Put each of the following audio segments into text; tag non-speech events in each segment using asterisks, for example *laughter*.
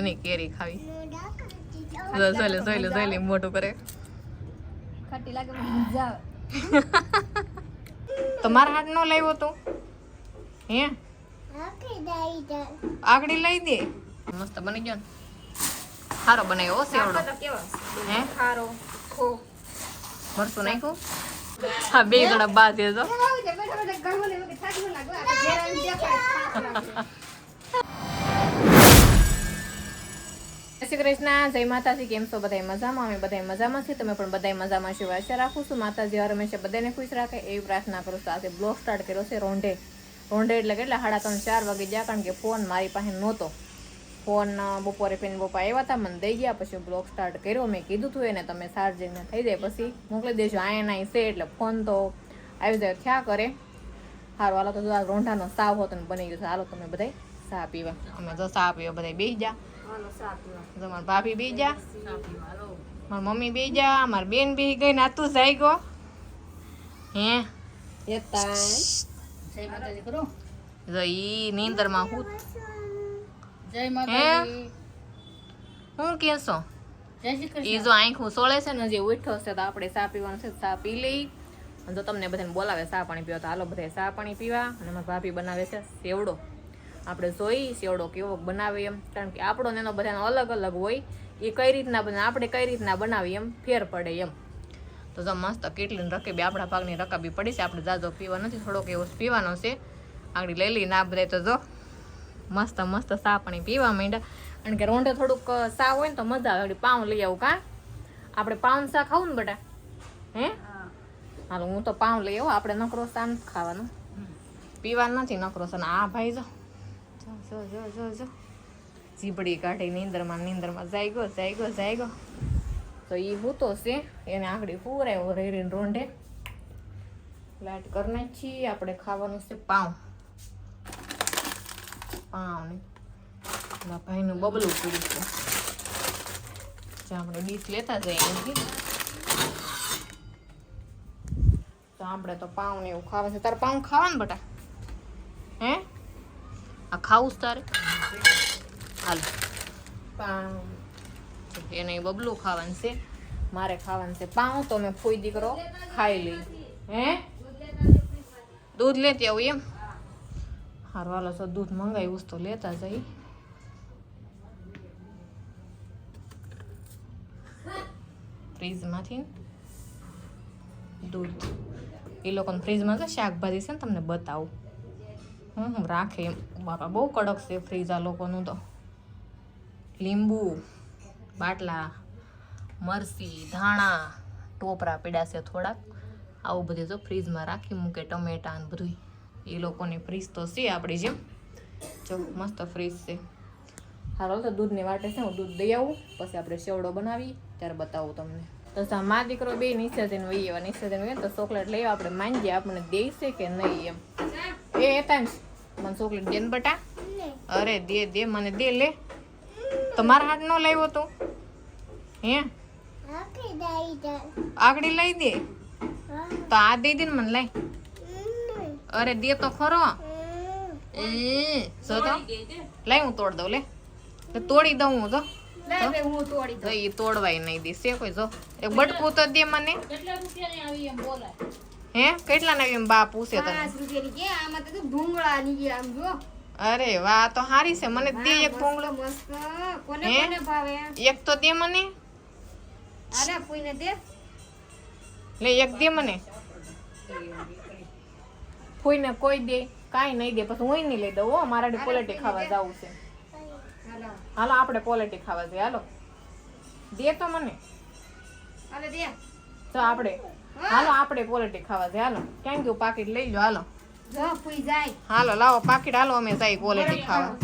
એની કેરી ખાવી. જોઈ લે જોઈ લે જોઈ લે મોટું કરે. ખાટી લાગે *laughs* તમારા હાથ નો લાવ્યો તો. હે? આગળી લઈ દે. મસ્ત બની ગયો ને. સારો બનાવ્યો હો સેવડો તો હે? સારો ખો. મરચું નાખ્યું? હા બે ગણા બાદ છે જો શ્રી કૃષ્ણ, જય માતાજી, કેમ છો? બધા મજામાં? અમે બધા મજામાં છીએ. તમે પણ બધા મજામાં છો આશા રાખું છું. માતાજી હર હંમેશા બધાને ખુશ રાખે એવી પ્રાર્થના કરું છું. આજે બ્લોગ સ્ટાર્ટ કર્યો છે રોંઢે. રોંઢે એટલે કેટલા? સાડા ત્રણ, ચાર વાગે ગયા કારણ કે ફોન મારી પાસે નહોતો. ફોન બપોરે પેન બપા આવ્યા હતા. મને દઈ ગયા, પછી બ્લોગ સ્ટાર્ટ કર્યો. મેં કીધું હતું એને, તમે ચાર્જિંગ થઈ જાય, પછી મોકલી દેજો. આયા નાઈ છે એટલે ફોન તો આવી જાય. થયા કરે? સારું હાલો તો આ રોંઢાનો સાવ હોતો બની ગયો હાલો, તમે બધા સા પીવા. અમે તો સા પીવા બધા બેસી જો મારા ભાભી બીજા મારી મમ્મી બીજા મારી બેન બી ગઈ ના તું જાય ગો હે જો ઈ નીંદરમાં હું જય હે? માતાજી હું કેસો જય શ્રી કૃષ્ણ. ઈ જો આંખું સોળે છે ને જે ઉઠ્યો છે તો આપણે ચા પીવાનું છે ચા પી લઈ. અને જો તમને બધાને બોલાવે ચા પાણી પીવા તો હાલો બધા ચા પાણી પીવા. અને મારા ભાભી બનાવે છે સેવડો. આપણે જોઈ સેવડો કેવો બનાવે એમ. કારણ કે આપણો ને એનો બધાનો અલગ અલગ હોય એ કઈ રીતના બને આપણે કઈ રીતના બનાવીએ એમ ફેર પડે એમ. તો જો મસ્ત કેટલી રકેબી આપણા ભાગની રકાબી પડી છે. આપણે જાજો પીવા નથી થોડોક એવો પીવાનો છે. આગળ લઈ લઈને આ બધા તો જો મસ્ત મસ્ત સા પાણી પીવા માંડ્યા. કારણ કે રોંઢે થોડુંક સા હોય ને તો મજા આવે. વળી પાઉં લઈ આવું કાં? આપણે પાઉં સા ખાવું ને બેટા? હે? હાલો હું તો પાઉં લઈ આવું. આપણે નકરો સા નથી ખાવાનું. પીવાનું નથી નકરો સા. આ ભાઈ જો જો જો જો જો. જીબડી કાઢી નીંદરમાં નીંદરમાં. જાય ગયો જાય ગયો જાય ગયો તો એ હૂતો છે, એને આંગળી પૂરાયો રેરીને રોંઢે. લાઈટ કરી નાખી, આપણે ખાવાનું છે પાઉં. પાઉં ને ભાઈનું બબલું પૂરું છે. આપણે ડીશ લેતા જઈએ અહીંથી. તો આપણે તો પાઉં ને એવું ખાવા છે. તારે પાઉં ખાવાનું બટા? હે? આ ખાવું તારે હાલ એને બબલું ખાવાનું છે. મારે ખાવાનું છે પાઉં તો મેં ફૂઈ દીકરો ખાઈ લઈ. હે? દૂધ લેતી આવું એમ? હારું હાલો તો દૂધ મંગાવ્યું છે તો લેતા જઈ. ફ્રીજમાંથી દૂધ. એ લોકોને ફ્રીજમાં છે શાકભાજી છે ને તમને બતાવું. હું હું રાખે એમ. બાપા, બહુ કડક છે ફ્રીજ આ લોકોનું તો. લીંબુ, બાટલા, મરસી, ધાણા, ટોપરા પીડા છે થોડાક. આવું બધું જો ફ્રીજમાં રાખી મૂકે, ટમેટા ને બધું એ લોકોની ફ્રીજ તો છે આપણી જેમ. જો, મસ્ત ફ્રીજ છે. હાલો, તો દૂધની વાટે છે, હું દૂધ દઈ આવું. પછી આપણે સેવડો બનાવી ત્યારે બતાવું તમને. તો મા દીકરો બે નીચે જઈને વહી એવા નીચે જઈને તો ચોકલેટ લઈ આપણે માંગીએ, આપણને દેશે કે નહીં એમ. એ એતાંશ મને ચોકલેટ દે ને બટા. અરે દે દે મને દે લે. તમારા હાથ નો લાવ્યો તો? હે? આગળી લઈ દે. તો આ દઈ દે ને મને લઈ અરે દે તો ખરો. એ જો તો. લઈ હું તોડ દઉં લે. તોડી દઉં હું જો. લે લે હું તોડી જો તોડવાય નહીં દેશે કોઈ જો. એક બટકું તો દે મને. કેટલા રૂપિયા આવી એમ બોલાય? હે? કેટલા ના એમ બા પૂછે તને? કે? આમાં તો ભૂંગળા ની કે આમ જો. અરે વાહ તો હારી છે. મને તે એક ભૂંગળો. મસ્ત. કોને કોને ભાવે? એક તો દે મને. અરે કોઈને દે? લે એક દે મને. કોઈને કોઈ દે કાઈ નહીં દે. પછી હું નહીં લઈ દઉં હો. મારા પોલેટી ખાવા જવું છે. હાલો. હાલો આપણે પોલેટી ખાવા જઈએ. હાલો. દે તો મને. તો આપણે હાલો આપણે પોલેટી ખાવા જઈએ હાલો ક્યાં ગયું પાકીટ લઈ લો હાલો. જો ફૂઈ જાય. હાલો લાવો પાકીટ. હાલો અમે જાય પોલેટી ખાવા.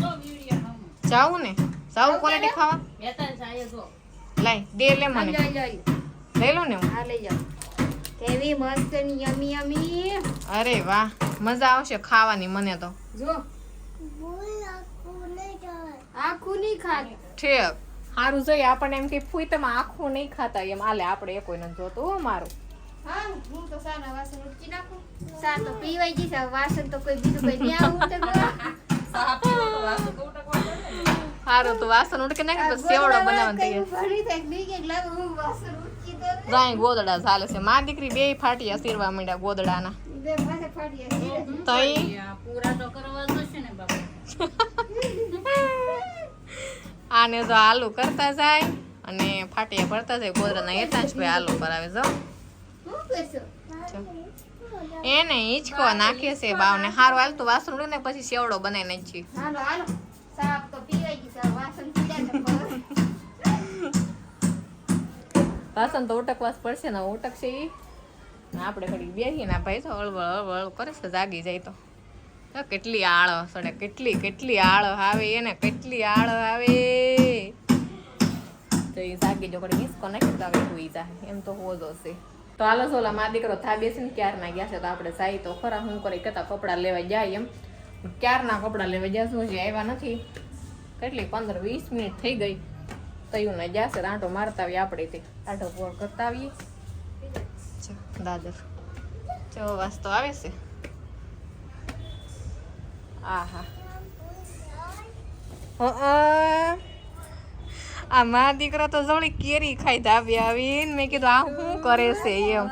જાવું ને? જાવું પોલેટી ખાવા? લઈ દે લે મને. લઈ લો ને હું? હા લઈ જાઉં કેવી મસ્ત યમી યમી. અરે વાહ મજા આવશે ખાવાની મને તો. જો. આખું નહીં ખાતી. ઠીક. સારું જોઈએ આપણને એમ કે ફૂઈ તમે આખું નહીં ખાતા. એમ આલે આપણે એ કોઈ નથી જોતું હો મારું. હા હું તો સાના વાસણ ઉટકી નાખું. સા તો પીવાઈ ગઈ છે વાસણ તો કોઈ બીજું કોઈ નહીં આવું તો સારું તું વાસણ નાખી તો સેવડો બનાવવાનું તૈયાર. ભરી થાય કે કે લાગે હું વાસણ ઉટકી દઉં. જાય ગોદડા ચાલે છે. મા દીકરી બે ફાટિયા સીરવા માંડ્યા ગોદડાના. બે માથે ફાટી જાય. તઈ પૂરા તો કરવા જશે ને બાપા. આને જો આલુ કરતા જાય અને ફાટિયા ભરતા જાય ગોદડાના એતા જ ભાઈ આલુ કરાવે જો. શું કરશો? એને હિંચકો નાખે છે બાવને. હારું હાલ તો વાસણ ઉડે ને પછી સેવડો બનાવી નાખી હાલો હાલો. સાપ તો પીવાઈ ગઈ સાપ વાસણ છે વાસણ તો ઉટકવાસ પડશે ને ઉટકશે ઈ. ને આપણે ઘડી બેસીએ ના ભાઈ તો હળવળ હળવળ કરે છે જાગી જાય તો. તો કેટલી આળ સડે કેટલી કેટલી આળ આવે એને કેટલી આળ આવે. તો એ જાગી જો ઘડી મિસ કોને તો આવે એમ તો હોજો છે. તો હાલો સોલા મા દીકરો થા બેસીને ક્યારના ગયા છે તો આપણે જાય તો ખરા હું કરી કહેતા કપડાં લેવા જાય એમ. ક્યારના કપડાં લેવા ગયા શું હજી આવ્યા નથી? કેટલી પંદર વીસ મિનિટ થઈ ગઈ. તયું ને જાશે આંટો મારતા આવીએ આપણે તે. આંટો પોર કરતા આવીએ. દાદર. જો વાસ્તો આવે છે. આહા. અ. આ મા દીકરો તો જવળી કેરી ખાઈ ધાબી આવીને મેં કીધું આ શું કરે છે એમ?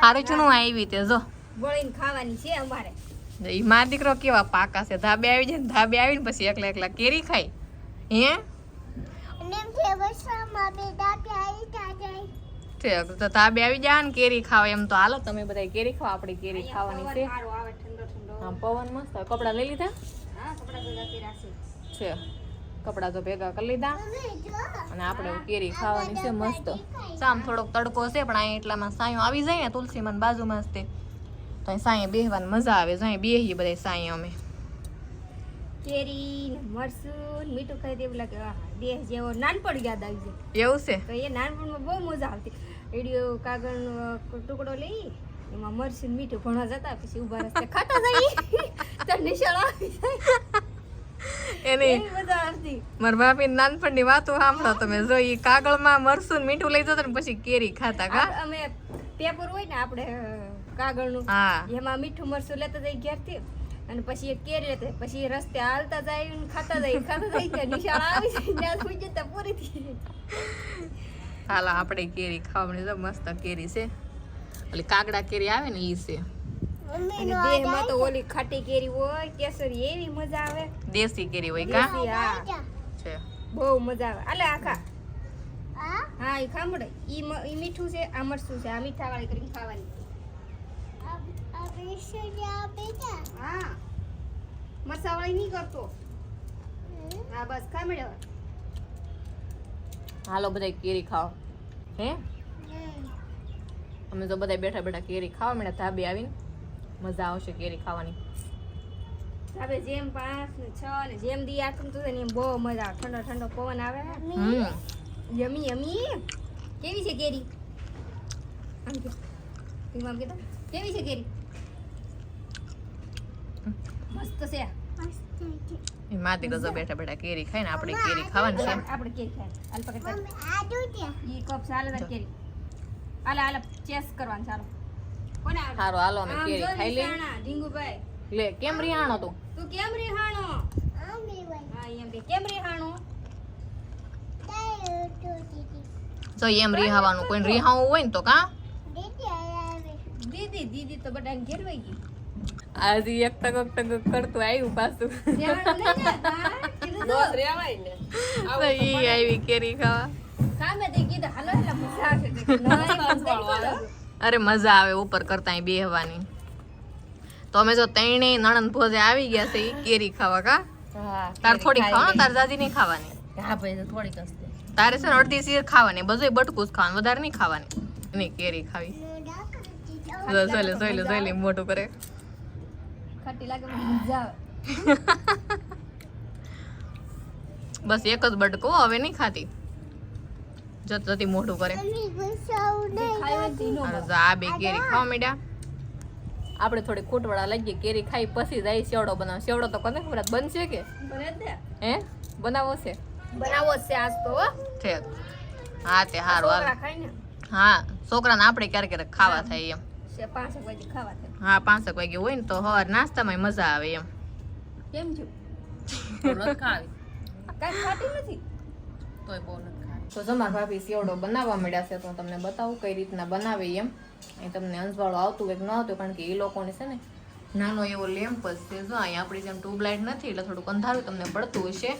સારું ચૂણું આવી તે જો. ગોળીને ખાવાની છે અમારે. ઈ મા દીકરો કેવા પાકા છે. ધાબે આવી જાય ને ધાબે આવીને પછી એકલા એકલા કેરી ખાય. હે? તો ધાબે આવી જા ને કેરી ખાવા એમ તો હાલો તમે બધા કેરી ખાવા આપણી કેરી ખાવાની છે. પવન મસ્ત. આવે. લઈ લીધા? છે. કપડાં તો ભેગા કરી લીધા. અને આપણે કેરી ખાવાની છે મસ્ત. સામ થોડોક તડકો છે પણ અહીં એટલામાં સાયો આવી જાય ને તુલસીમાં બાજુમાં જ તે. તો સાંયે બેહવાની મજા આવે છે અહીં બેહીએ બધા સાંયે અમે. કેરી મરસું મીઠું ખાઈ દેવું લાગે દેહ જેવો નાનપણ યાદ આવી જાય. એવું છે? તો એ નાનપણમાં બહુ મજા આવતી. રેડિયો કાગળનો ટુકડો લઈ એમાં મરસી મીઠું ભણવા જતા પછી ઊભા રસ્તે ખાતા જઈએ તો નિશાળ આવી જાય. એની મારા બાપી નાનપણની વાતો સાંભળો તમે. જો ઈ કાગળમાં મરસું મીઠું લઈ જતો ને પછી કેરી ખાતા કા? અમે પેપર હોય ને આપણે કાગળનું એમાં મીઠું મરસું લેતા જઈ ઘેરથી. અને પછી એ કેરી લેતા પછી રસ્તે હાલતા જાય ને ખાતા જાય ખાતા જાય ત્યાં નિશાળ આવી જાય ત્યાં સુઈ જતા પૂરી થઈ જાય. હાલો આપણે કેરી ખાવાની તો મસ્ત કેરી છે. ઓલી કાગડા કેરી આવે ને ઈ છે. અને દેહમાં તો ઓલી ખાટી કેરી હોય કેસરી એવી મજા આવે. દેશી કેરી હોય કા? હા. છે. બહુ મજા આવે. આલે આખા હા? એ ખામડે ઈ ઈ મીઠું છે આ મરચું છે આ મીઠા વાળી કરીને ખાવાની. હા. મરચા વાળી નહીં કરતો. હા બસ ખામડે હાલો બધા કેરી ખાઓ. હે? અમે તો બધા બેઠા બેઠા કેરી ખાવા મળ્યા ધાબે આવીને મજા આવશે કેરી ખાવાની. હવે જેમ પાંચ ને છ ને જેમ દી આથમતું થાય એમ બહુ મજા આવે. ઠંડો ઠંડો પવન આવે. યમી યમી. કેવી છે કેરી? આમ કે તું આમ કીધું. કેવી છે કેરી? મસ્ત છે. માતી ગજો બેઠા બેઠા કેરી ખાય ને આપણે કેરી ખાવાની છે. આપણે કેરી ખાય કપ ચાલે કેરી. હાલે હાલે ચેસ કરવાનું ચાલો. કોને હારો હાલો અમે આમ કેરી ખાઈ લઈ ઢીંગુભાઈ. લે કેમ રિહાણો તું? તું કેમ રીહાણો? હા એમ કે કેમ રીહાણો? તો એમ રિહાવાનું કોઈ રિહાવું હોય ને તો કા? દીદી દીદી તો બધાને ઘેરવાઈ ગઈ. આજે એક ટક ટક કરતું આવ્યું પાછું. રેહાણું નહીં ને? હા, કીધું તો. તો ઈ આવી કેરી ખાવા. અરે મજા આવે ઉપર કરતા બેહવાની. તો અમે જો તૈણે નણંદ ભોજે આવી ગયા છે કેરી ખાવા કા? તાર થોડી ખાવા તાર દાદી નહીં ખાવાની. હા ભાઈ થોડીક તારે છે અડધી સીર ખાવાની બધું બટકું જ ખાવાનું વધારે નહીં ખાવાની. નહીં કેરી ખાવી. જોઈ લે જોઈ લે જોઈ લે મોટું કરે. ખાટી લાગે મજા આવે. *laughs* બસ એક જ બટકો હવે નહીં ખાતી. જત જતી મોટું કરે આ બે કેરી ખાવા માંડ્યા. આપણે થોડી ખોટવાળા લાગીએ કેરી ખાઈ પછી જાય સેવડો બનાવ સેવડો તો કોને ખબર બનશે કે. હે? બનાવો છે. બનાવો છે આજ તો હો. છે હા તે ને હા છોકરાને આપણે ક્યારેક ક્યારેક ખાવા થાય એમ. પાંચ વાગે ખાવા હા પાંચક વાગે હોય ને તો સવાર નાસ્તામાં મજા આવે એમ. કેમ છું ખાવી. કાંઈ ખાતી નથી? તોય બહુ નથી તો જમાર ભાભી સેવડો બનાવવા મળ્યા છે તો હું તમને બતાવું કઈ રીતના બનાવે એમ. એ તમને અંજવાળો આવતું હોય કે ન આવતું કારણ કે એ લોકોને છે ને નાનો એવો લેમ્પ જ છે. જો અહીંયા આપણી જેમ ટ્યુબલાઇટ નથી એટલે થોડુંક અંધારું તમને પડતું હશે.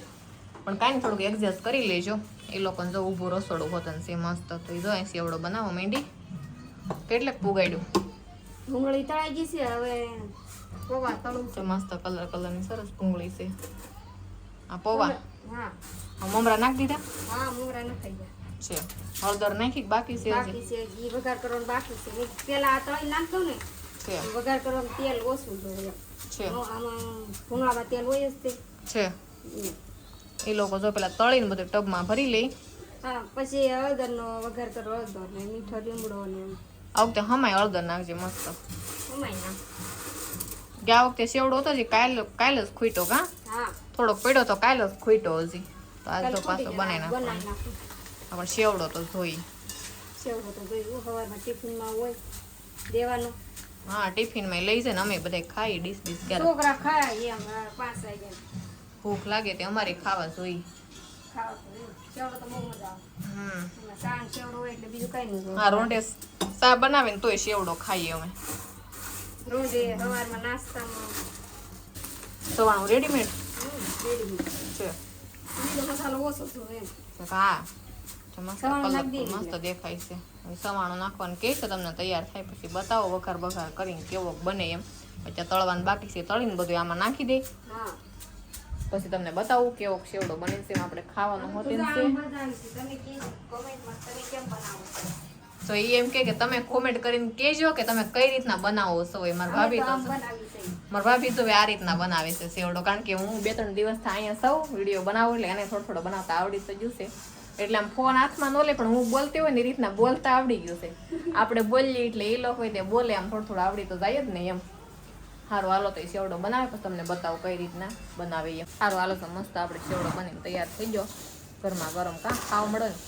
પણ કાંઈ થોડુંક એડજસ્ટ કરી લેજો. એ લોકોને જો ઊભું રસોડું હોતન છે મસ્ત તો એ જો અહીં સેવડો બનાવવા માંડી. કેટલેક પુગાડ્યું? ભૂંગળી તળાઈ ગઈ છે હવે પોવા તળું. છે મસ્ત કલર કલરની સરસ ભૂંગળી છે. આ પૌવા. હા. મમરા નાખી દીધા? હા મુંગરા ન ખાઈ ગયા. છે. હળદર નાખી બાકી છે બાકી છે ઘી વઘાર કરવાનું બાકી છે. પેલા આ તળી નાખતો ને છે. વઘાર કરવાનું તેલ ઓછું જોઈએ છે. આમાં ભૂંગળામાં તેલ હોય જ તે. છે. એ લોકો જો પેલા તળીને બધું ટબમાં ભરી લે. હા પછી હળદરનો વઘાર કરો હળદર ને મીઠો લીમડો ને. આ વખતે હમાય હળદર નાખજે મસ્ત. હમાય નાખ. ગયા વખતે સેવડો હતો જે કાલ કાલ જ ખૂટ્યો કા? હા. થોડોક પડ્યો તો કાલ જ ખૂટ્યો હજી. તો આજ તો પાછો બનાવી. નાખવાનો. પણ સેવડો તો જોઈ સેવડો તો જોયું સવારમાં ટિફિનમાં હોય દેવાનો. હા ટિફિનમાં લઈ જાય ને અમે બધા ખાઈ ડીશ ડીશ ક્યારે છોકરા ખાય એમ ભૂખ લાગે તે અમારે ખાવા જોઈ. નહીં હા રોંડે સા બનાવે ને તોય સેવડો ખાઈએ અમે. રોંઢે સવારમાં નાસ્તામાં. સવાણું રેડીમેડ હમ, છે. મસાલો ઓછો થયો એમ હા તો મસ્ત દેખાય છે. સવાણું નાખવાનું કે છે તમને તૈયાર થાય પછી બતાવો વઘાર બઘાર કરીને કેવો બને એમ. પછી તળવાનું બાકી છે તળીને બધું આમાં નાખી દે. પછી તમને બતાવું કેવો સેવડો બને છે આપણે ખાવાનું હોતું છે? તો એ એમ કે તમે કોમેન્ટ કરીને કહેજો કે તમે કઈ રીતના બનાવો છો એ. મારા ભાભી તો મારા ભાભી તો આ રીતના બનાવે છે સેવડો. કારણ કે હું બે ત્રણ દિવસથી અહીંયા સૌ વીડિયો બનાવું એટલે એને થોડો થોડો બનાવતા આવડી તો ગયું છે. એટલે આમ ફોન હાથમાં ન લે પણ હું બોલતી હોય ને એ રીતના બોલતા આવડી ગયું છે. આપણે બોલીએ એટલે એ લોકો હોય તે બોલે આમ થોડું થોડું આવડી તો જાય જ ને એમ. સારું હાલો તો એ સેવડો બનાવે પછી તમને બતાવું કઈ રીતના બનાવે એમ. સારું હાલો તો મસ્ત આપણે સેવડો બનીને તૈયાર થઈ ગયો. ગરમા ગરમ કા? ખાવા મળે ને?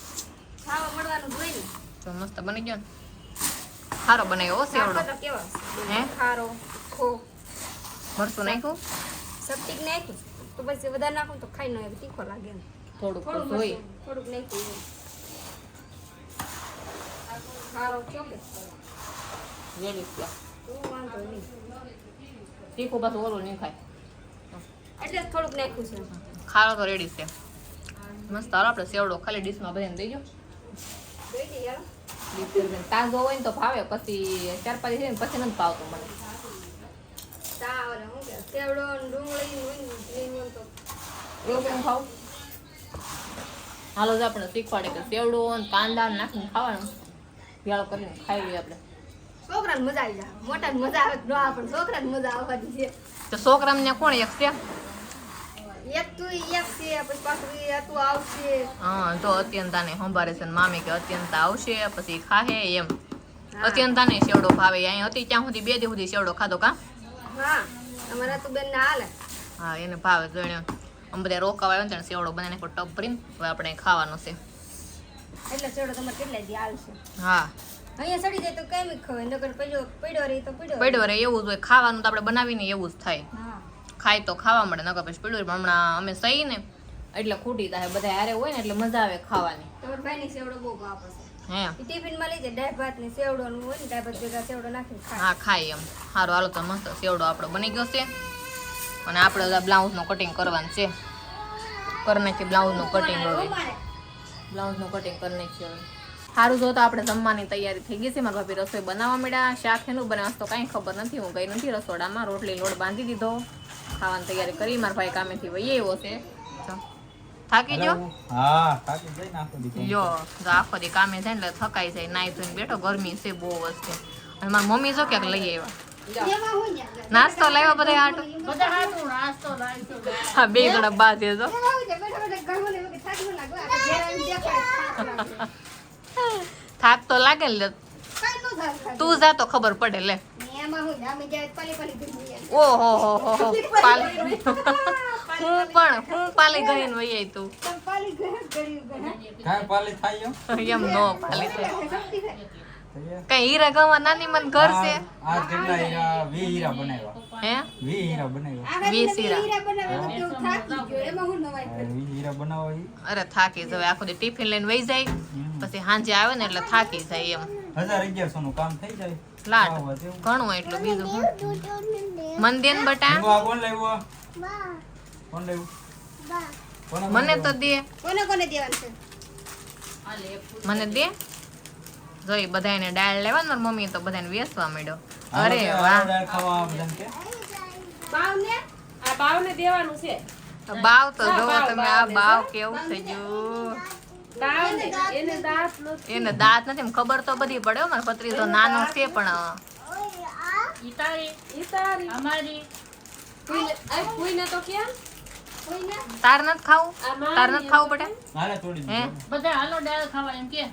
ખાવા મળવાનું જોઈ તો મસ્ત બની ગયો ને. સારો બનાવ્યો સેવડો હે? ખારો ખો. મરચું નાખ્યું? સપ્તિક નાખ્યું. તો પછી વધારે નાખું તો ખાઈ ન હોય તીખો લાગે થોડુંક તો થોડું જોઈ. મરચું, થોડુંક નાખ્યું. ખારો ચોકે રેડી તો તીખું પાછું ઓલું નહીં ખાય. એટલે થોડુંક નાખ્યું છે. ખારો તો રેડી છે. મસ્ત હાલો આપણે સેવડો ખાલી ડીશમાં ભરીને દઈ જાઓ જોઈ લઈએ હાલો. ડીશ ભરીને તાજો હોય ને તો ભાવે પછી ચાર પાંચ છે ને પછી નથી ભાવતું મને. હાલો જ આપણે શીખવાડે કે સેવડો ને કાંદા નાખીને ખાવાનું. ભેળો કરીને ખાઈ લઈએ આપણે. છોકરાને મજા આવી જાય. મોટાને મજા આવે ન આવે પણ છોકરાને મજા આવવાની છે. તો છોકરામને કોણ એક છે? તું હા સંભાળે છે ને મામી કે અત્યંતા આવશે પછી ખાહે એમ. હા. અત્યંતાને સેવડો ભાવે અહીં હતી ત્યાં સુધી બે દી સુધી સેવડો ખાધો કા? હા અમારા તું બેન ના હાલે. હા એને ભાવે જોઈને અમે બધા રોકાવા આવ્યા ને તેને બનાવીને ટપ ભરીને હવે આપણે ખાવાનો છે. એટલે સેવડો તમારે કેટલા દી હાલશે? હા. અહીંયા સડી જાય તો કેમ ખવાય નકર પડ્યો પડ્યો રહી તો પડ્યો પડ્યો રે એવું જ હોય ખાવાનું તો આપણે બનાવીને એવું જ થાય. ખાય તો ખાવા મળે નકર પછી પડ્યું હમણાં અમે સહી ને. એટલે ખૂટી થાય બધા હારે હોય ને એટલે મજા આવે ખાવાની. તમારા સેવડો બહુ ભાવ હે. લઈ જાય દાળ ભાત ને સેવડો નું હોય ને દાળ ભાત ભેગા સેવડો નાખીને હા ખાય એમ. સારું હાલો તો મસ્ત સેવડો આપણો બની ગયો છે. અને આપણે બ્લાઉઝનું કટિંગ કરવાનું છે. કરી નાખીએ બ્લાઉઝનું કટિંગ હવે. બ્લાઉઝનું કટિંગ કરી નાખીએ હવે. સારું જો તો આપણે જમવાની તૈયારી થઈ ગઈ છે. મારા ભાભી રસોઈ બનાવવા મળ્યા શાક એનું બનાવવા તો કાંઈ ખબર નથી. હું ગઈ નથી રસોડામાં. રોટલી લોટ બાંધી દીધો. ખાવાની તૈયારી કરી. મારા ભાઈ કામેથી વહી આવ્યો છે. થાકી ગયો? હા થાકી જઈને આખો યો જો આખો દી કામે જાય ને એટલે થકાઈ જાય. નાઈ ધોઈને બેઠો. ગરમી છે બહુ વસ્તુ અને મારી મમ્મી જો ક્યાંક લઈ આવ્યા. નાસ્તો લાવ્યા બધા આટો? હા બે ગણા બા છે જો થાક તો લાગે ને લે. તું જા તો ખબર પડે લે. ઓહો હો હો હો. પાલી હું પણ હું પાલી ગઈને વહી આવી તું. કાંઈ પાલી થાય એમ? ન નો પાલી થાય? કઈ હીરા ગમવા નાની મન ઘર છે? આ કેટલા હીરા વી હીરા બનાવ્યા. હે? વી હીરા બનાવ્યા. આ વીસ ઘડી હીરા. બનાવ્યા તો કેવું થાકી ગયો એમાં હું નવાઈ હીરા બનાવવા અરે થાકી જવે આખો દી ટિફિન લઈને વઈ જાય. પછી સાંજે આવે ને એટલે થાકી જાય એમ. હજાર અગિયારસો નું કામ થઈ જાય. લાટ. ઘણું એટલું બીજું હું મન દે. ને બટા. કોણ લાવ્યું? કોણ કોને મને તો દે. કોને કોને દેવાનું છે. મને દે. જોઈ બધાને ડાળ લેવા ને મારી મમ્મી તો બધાને વેચવા માંડ્યો. અરે વાહ? બાવને? આ બાવને દેવાનું છે. બાવ તો જોવો તમે આ બાવ કેવું થઈ ગયું. એને દાંત નથી. એને દાંત નથી એમ ખબર તો બધી પડે મારો પત્રી તો નાનો છે પણ તારી, ઈ તારી. અમારી. ફૂઈને આ ફૂઈને તો કેમ? કોઈને તાર નથી ખાવું? તાર નથી ખાવું પડે? બધા હાલો દાળ ખાવા એમ કે.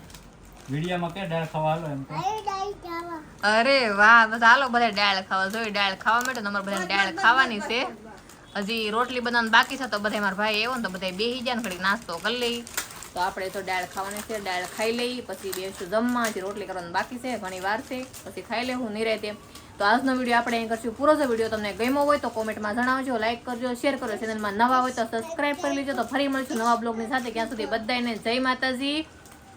વિડીયામાં કે દાળ ખાવા એમ અરે વાહ બસ હાલો બધા ડાળ ખાવા જોઈ ડાળ ખાવા માટે તમારે બધા ડાળ ખાવાની છે. હજી રોટલી બનાવવાનું બાકી છે તો બધા મારા ભાઈ એવો ને તો બધા બેસી જાય ને ઘડી નાસ્તો કરી લઈ. તો આપણે તો દાળ ખાવાની છે દાળ ખાઈ લઈ પછી બેસું જમવા હજી રોટલી કરવાનું બાકી છે ઘણી વાર છે પછી ખાઈ લેવું નિરાતે તો આજનો વીડિયો આપણે અહીં કરશું. પૂરો છે વીડિયો તમને ગમ્યો હોય તો કોમેન્ટમાં જણાવજો લાઈક કરજો શેર કરજો. ચેનલમાં નવા હોય તો સબસ્ક્રાઇબ કરી લેજો. તો ફરી મળશું નવા બ્લોગની સાથે. ક્યાં સુધી બધાને જય માતાજી.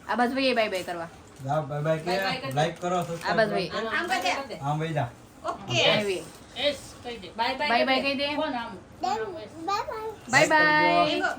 આ બાજુ ભાઈ બાય બાય કરવા. જા બાય બાય કે લાઈક કરો આ subscribe બાજુ ભાઈ આમ બધે આમ ભાઈ જા. ઓકે. આવી એસ કહી દે. બાય બાય બાય બાય કહી દે. કોણ આમ? Bye bye એંગો.